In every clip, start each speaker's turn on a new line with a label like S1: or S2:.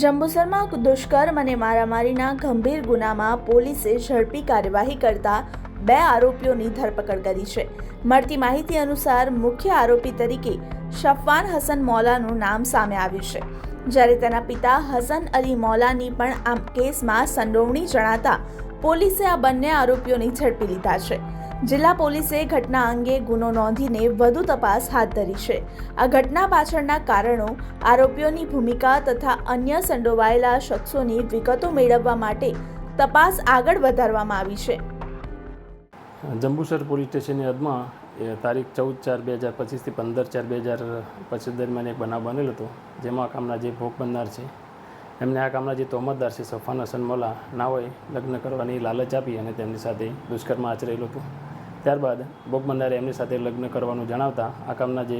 S1: જંબુસરમાં દુષ્કર્મ અને મારામારીના ગંભીર ગુનામાં પોલીસે ઝડપી કાર્યવાહી કરતા બે આરોપીઓની ધરપકડ કરી છે. મળતી માહિતી અનુસાર મુખ્ય આરોપી તરીકે શફવાન હસન મૌલાનું નામ સામે આવ્યું છે. જ્યારે તેના પિતા હસન અલી મૌલાની પણ આ કેસમાં સંડોવણી જણાતા પોલીસે આ બંને આરોપીઓને ઝડપી લીધા છે. જિલ્લા પોલીસે ઘટના અંગે ગુનો નોંધીને વધુ તપાસ હાથ ધરી છે. આ ઘટના પાછળના કારણો, આરોપીઓની ભૂમિકા તથા અન્ય સંડોવાયેલા શખ્સોની વિગતો મેળવવા માટે તપાસ આગળ વધારવામાં આવી છે.
S2: જંબુસર પોલીસ સ્ટેશનની હદમાં તારીખ ચૌદ ચાર બે હજાર પચીસથી પંદર ચાર બે હજાર પચીસ દરમિયાન એક બનાવ બનેલો હતો, જેમાં આ કામના જે ભોગ બનનાર છે, એમને આ કામના જે તોમતદાર છે, સફાન હસન મોલા નાઓએ લગ્ન કરવાની લાલચ આપી અને તેમની સાથે દુષ્કર્મ આચરેલું હતું. ત્યારબાદ ભોગ બનનારે એમની સાથે લગ્ન કરવાનું જણાવતા આ કામના જે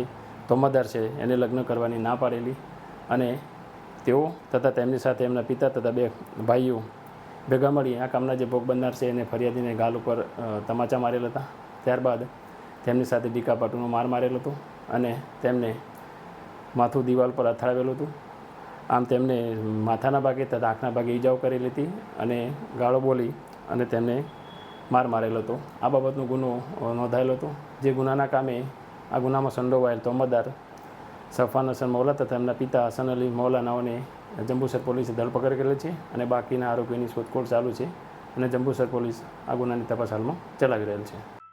S2: તોમાદાર છે એને લગ્ન કરવાની ના પાડેલી અને તેઓ તથા તેમની સાથે એમના પિતા તથા બે ભાઈઓ ભેગા મળી આ કામના જે ભોગ બનનાર છે એને ફરિયાદીને ગાલ ઉપર તમાચા મારેલા હતા. ત્યારબાદ તેમની સાથે ડીકા પાટુનો માર મારેલો હતો અને તેમને માથું દિવાલ પર અથડાવેલું હતું. આમ તેમને માથાના ભાગે તથા આંખના ભાગે ઈજાઓ કરેલી હતી અને ગાળો બોલી અને તેમને માર મારેલો હતો. આ બાબતનો ગુનો નોંધાયેલો હતો. જે ગુનાના કામે આ ગુનામાં સંડોવાયેલ તોમતદાર સફાન હસન મૌલા તથા એમના પિતા હસન અલી મૌલાનાઓને જંબુસર પોલીસે ધરપકડ કરેલી છે અને બાકીના આરોપીની શોધખોળ ચાલુ છે અને જંબુસર પોલીસ આ ગુનાની તપાસ હાલમાં ચલાવી રહેલ છે.